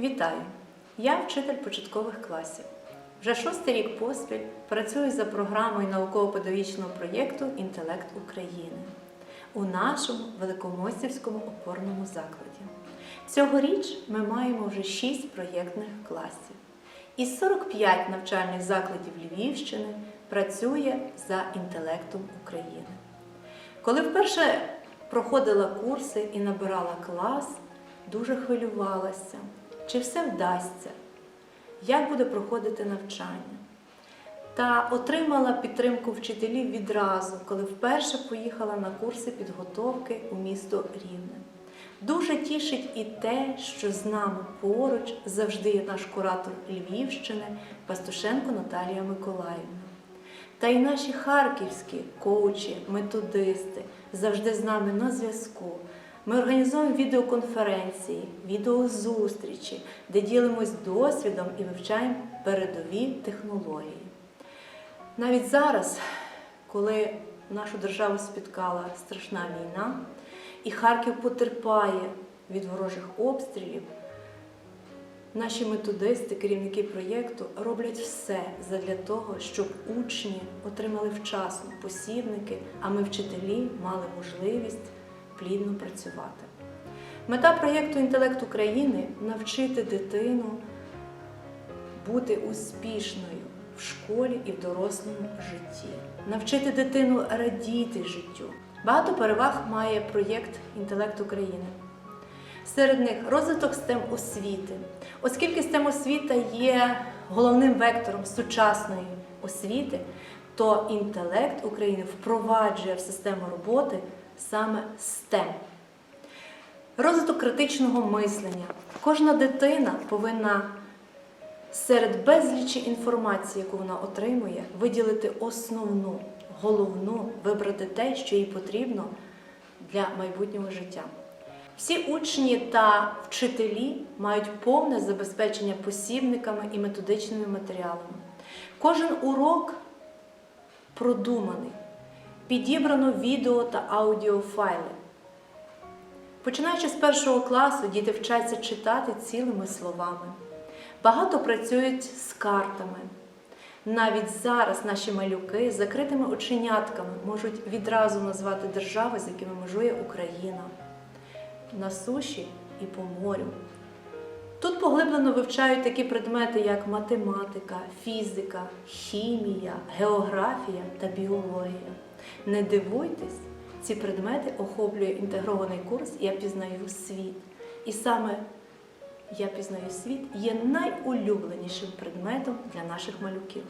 Вітаю! Я вчитель початкових класів. Вже шостий рік поспіль працюю за програмою науково-педагогічного проєкту Інтелект України у нашому Великомостівському опорному закладі. Цьогоріч ми маємо вже 6 проєктних класів. І 45 навчальних закладів Львівщини працює за інтелектом України. Коли вперше проходила курси і набирала клас, дуже хвилювалася, чи все вдасться, як буде проходити навчання. Та отримала підтримку вчителів відразу, коли вперше поїхала на курси підготовки у місто Рівне. Дуже тішить і те, що з нами поруч завжди є наш куратор Львівщини Пастушенко Наталія Миколаївна. Та й наші харківські коучі, методисти завжди з нами на зв'язку. Ми організуємо відеоконференції, відеозустрічі, де ділимось досвідом і вивчаємо передові технології. Навіть зараз, коли нашу державу спіткала страшна війна, і Харків потерпає від ворожих обстрілів, наші методисти, керівники проєкту роблять все для того, щоб учні отримали вчасно посібники, а ми, вчителі, мали можливість плідно працювати. Мета проєкту Інтелект України навчити дитину бути успішною в школі і в дорослому житті, навчити дитину радіти життю. Багато переваг має проєкт Інтелект України. Серед них розвиток STEM освіти, оскільки STEM освіта є головним вектором сучасної освіти, то інтелект України впроваджує в систему роботи саме STEM. Розвиток критичного мислення. Кожна дитина повинна серед безлічі інформації, яку вона отримує, виділити основну, головну, вибрати те, що їй потрібно для майбутнього життя. Всі учні та вчителі мають повне забезпечення посібниками і методичними матеріалами. Кожен урок продуманий, підібрано відео та аудіофайли. Починаючи з першого класу, діти вчаться читати цілими словами. Багато працюють з картами. Навіть зараз наші малюки з закритими оченятками можуть відразу назвати держави, з якими межує Україна на суші і по морю. Тут поглиблено вивчають такі предмети, як математика, фізика, хімія, географія та біологія. Не дивуйтесь, ці предмети охоплює інтегрований курс Я пізнаю світ. І саме Я пізнаю світ є найулюбленішим предметом для наших малюків.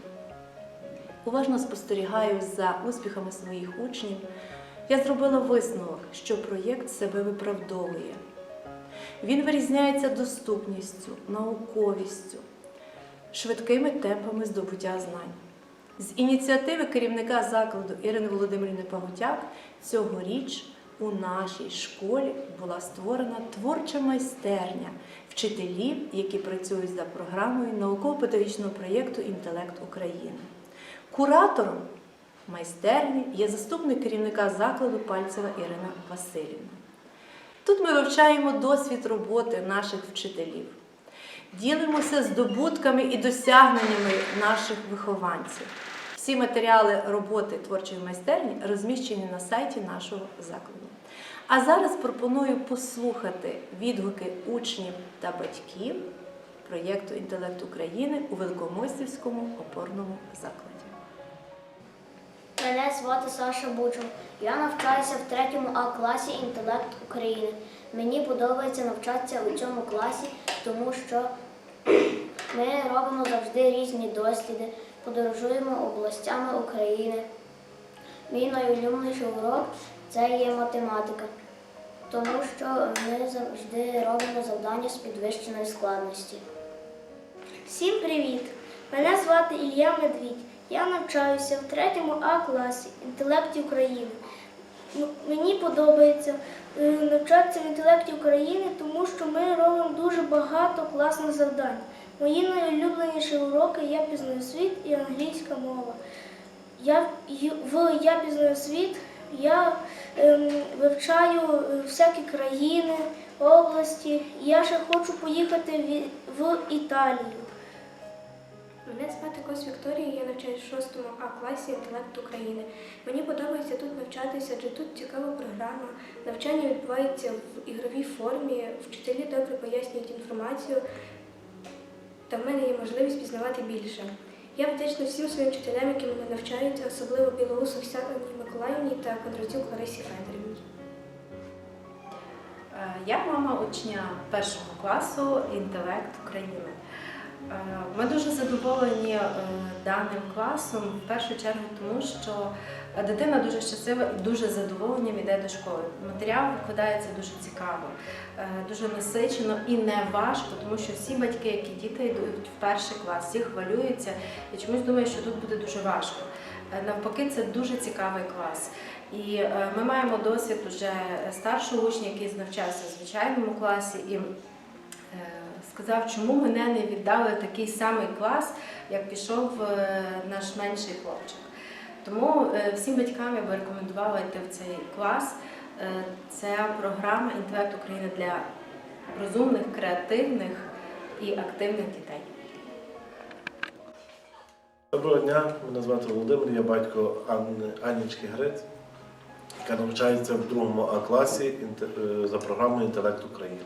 Уважно спостерігаю за успіхами своїх учнів. Я зробила висновок, що проєкт себе виправдовує. Він вирізняється доступністю, науковістю, швидкими темпами здобуття знань. З ініціативи керівника закладу Ірини Володимирівни Пагутяк цьогоріч у нашій школі була створена творча майстерня вчителів, які працюють за програмою науково-педагогічного проєкту Інтелект України. Куратором майстерні є заступник керівника закладу Пальцева Ірина Васильівна. Тут ми вивчаємо досвід роботи наших вчителів, ділимося здобутками і досягненнями наших вихованців. Всі матеріали роботи творчої майстерні розміщені на сайті нашого закладу. А зараз пропоную послухати відгуки учнів та батьків проєкту Інтелект України у Великомостівському опорному закладі. Мене звати Саша Бучов. Я навчаюся в третьому А класі інтелект України. Мені подобається навчатися у цьому класі, тому що ми робимо завжди різні досліди, подорожуємо областями України. Мій найулюбленіший урок це є математика, тому що ми завжди робимо завдання з підвищеної складності. Всім привіт! Мене звати Ілля Медвідь. Я навчаюся в третьому А класі інтелекті України. Мені подобається е, навчатися в інтелекті України, тому що ми робимо дуже багато класних завдань. Мої найулюбленіші уроки я пізнаю світ і англійська мова. Я, в Я пізнаю світ я ем, вивчаю е, всякі країни, області. Я ще хочу поїхати ві- в Італію. Мене звати Кос Вікторія, я навчаюсь в 6 А класі інтелект України. Мені подобається тут навчатися, адже тут цікава програма. Навчання відбувається в ігровій формі, вчителі добре пояснюють інформацію, та в мене є можливість пізнавати більше. Я вдячна всім своїм вчителям, які мене навчають, особливо Білоусу Оксані Миколаївні та Кондратюк Ларисі Федорівні. Е, Я мама учня першого класу інтелект України. Е, Ми дуже задоволені е, даним класом в першу чергу, тому що дитина дуже щаслива і дуже з задоволенням йде до школи. Матеріал викладається дуже цікаво, е, дуже насичено і не важко, тому що всі батьки, які діти йдуть в перший клас, всі хвилюються і чомусь думають, що тут буде дуже важко. Навпаки, це дуже цікавий клас. І ми маємо досвід уже старшого учня, який навчався в звичайному класі, і сказав, чому мене не віддали такий самий клас, як пішов е, наш менший хлопчик. Тому е, всім батькам я би рекомендувала йти в цей клас. Е, Це програма Інтелект України для розумних, креативних і активних дітей. Доброго дня, мене звати Володимир, я батько Анни, Анічки Гриць, яка навчається в другому А класі е, за програмою Інтелект України.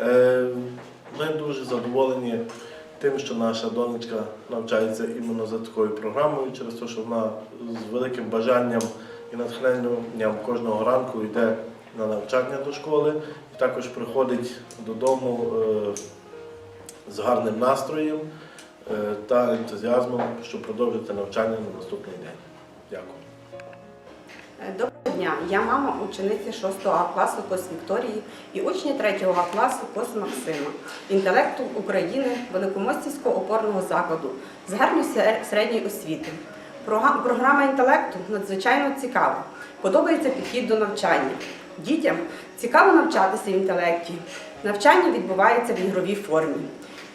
Е, Ми дуже задоволені тим, що наша донечка навчається іменно за такою програмою, через те, що вона з великим бажанням і натхненням кожного ранку йде на навчання до школи і також приходить додому е, з гарним настроєм е, та ентузіазмом, щоб продовжити навчання на наступний день. Дякую. Е, Доброго дня, я мама учениці 6 А класу Кос Вікторії і учні 3 А класу Кос Максима, інтелекту України Великомостівського опорного закладу з гарною се- середньою освіти. Програма інтелекту надзвичайно цікава. Подобається підхід до навчання. Дітям цікаво навчатися в інтелекті. Навчання відбувається в ігровій формі.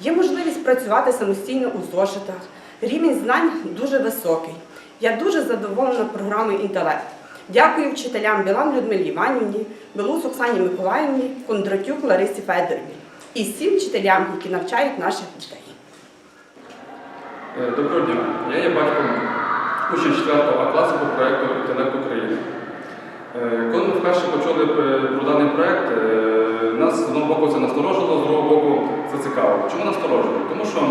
Є можливість працювати самостійно у зошитах. Рівень знань дуже високий. Я дуже задоволена програмою інтелект. Дякую вчителям Білан Людмилі Іванівні, Белус Оксані Миколаївні, Кондратюк Ларисі Федорівні і всім вчителям, які навчають наших дітей. Е, Доброго дня. Я є батьком учня 4 А класу по проєкту Інтелект України. Е, Коли ми вперше почули про даний проєкт, е, нас з одного боку це насторожило, з другого боку це цікаво. Чому насторожило? Тому що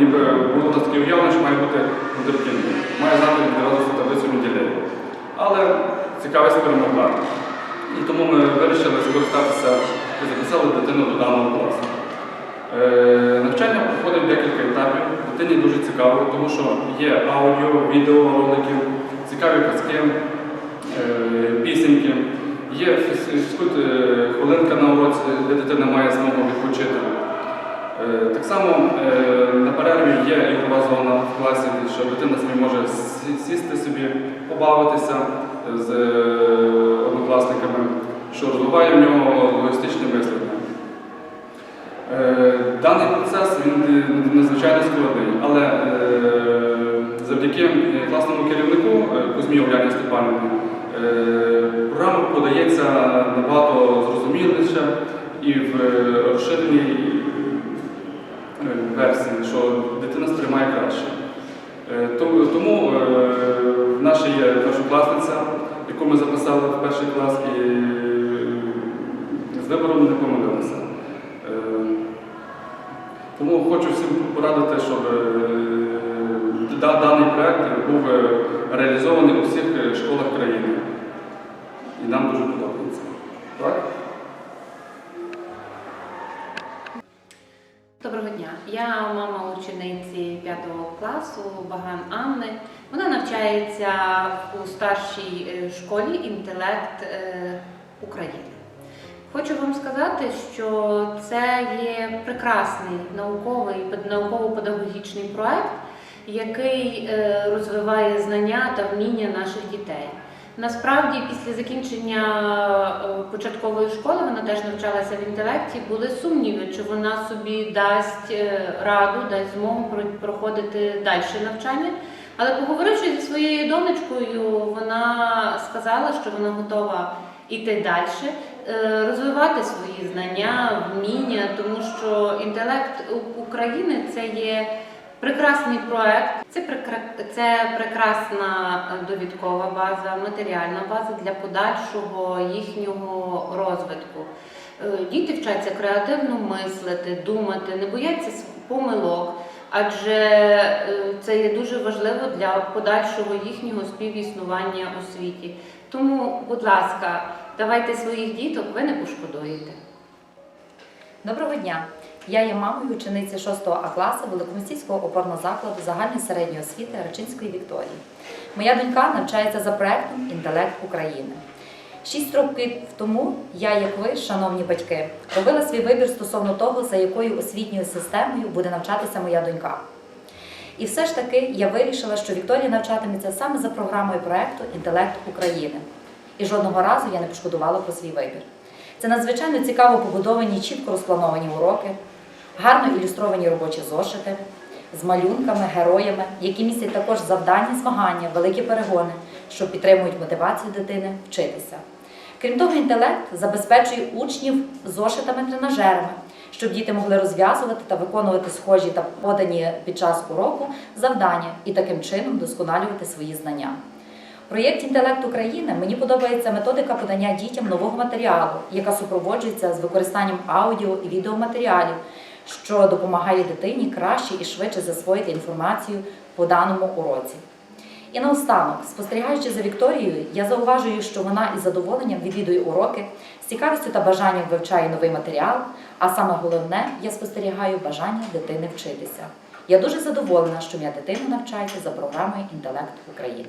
ніби було таке уявлення, що має бути вундеркіндом, має знати відразу таблицю Менделєєва. Але цікавість перемогла. І тому ми вирішили скористатися і записали дитину до даного класу. Е, Навчання проходить декілька етапів. Дитині дуже цікаво, тому що є аудіо, відео ролики, цікаві казки, е, пісеньки. Є фіз- фізкульт е, хвилинка на уроці, де дитина має змогу відпочити. Е, Так само е, на перерві є ігрова зона в класі, що дитина собі може сісти собі, побавитися з е, однокласниками, що розвиває в нього логістичне мислення. Даний процес він надзвичайно складний, але завдяки класному керівнику Кузьмі Оляні Степанівні програма подається набагато зрозуміліше і в розширеній версії, що дитина сприймає краще. Е, Тому е, в наша є першокласниця, яку ми записали в перший клас, і е, з вибором не помилилися. Тому хочу всім порадити, щоб даний проект був реалізований у всіх школах країни. І нам дуже подобається. Так? Доброго дня. Я мама учениці 5 класу Баган Анни. Вона навчається у старшій е, школі інтелект е, України. Хочу вам сказати, що це є прекрасний науковий науково-педагогічний проект, який е, розвиває знання та вміння наших дітей. Насправді, після закінчення е, початкової школи вона теж навчалася в інтелекті. Були сумніви, чи вона собі дасть е, раду, дасть змогу проходити далі навчання. Але поговоривши зі своєю донечкою, вона сказала, що вона готова йти далі, е, розвивати свої знання, вміння, тому що інтелект України це є прекрасний проект, це, це прекрасна е, довідкова база, матеріальна база для подальшого їхнього розвитку. Е, Діти вчаться креативно мислити, думати, не бояться помилок, адже е, це є дуже важливо для подальшого їхнього співіснування у світі. Тому, будь ласка, давайте своїх діток, ви не пошкодуєте. Доброго дня! Я є мамою учениці 6 А класу Великомістського опорного закладу загальної середньої освіти Рачинської Вікторії. Моя донька навчається за проектом Інтелект України. Шість років тому я, як ви, шановні батьки, робила свій вибір стосовно того, за якою освітньою системою буде навчатися моя донька. І все ж таки я вирішила, що Вікторія навчатиметься саме за програмою проекту Інтелект України. І жодного разу я не пошкодувала про свій вибір. Це надзвичайно цікаво побудовані, чітко розплановані уроки, гарно ілюстровані робочі зошити з малюнками, героями, які містять також завдання, змагання, великі перегони, що підтримують мотивацію дитини вчитися. Крім того, інтелект забезпечує учнів зошитами-тренажерами, щоб діти могли розв'язувати та виконувати схожі та подані під час уроку завдання і таким чином досконалювати свої знання. В проєкті Інтелект України мені подобається методика подання дітям нового матеріалу, яка супроводжується з використанням аудіо і відеоматеріалів, що допомагає дитині краще і швидше засвоїти інформацію по даному уроці. І наостанок, спостерігаючи за Вікторією, я зауважую, що вона із задоволенням відвідує уроки, з цікавістю та бажанням вивчає новий матеріал. А саме головне, я спостерігаю бажання дитини вчитися. Я дуже задоволена, що моя дитина навчається за програмою Інтелект України.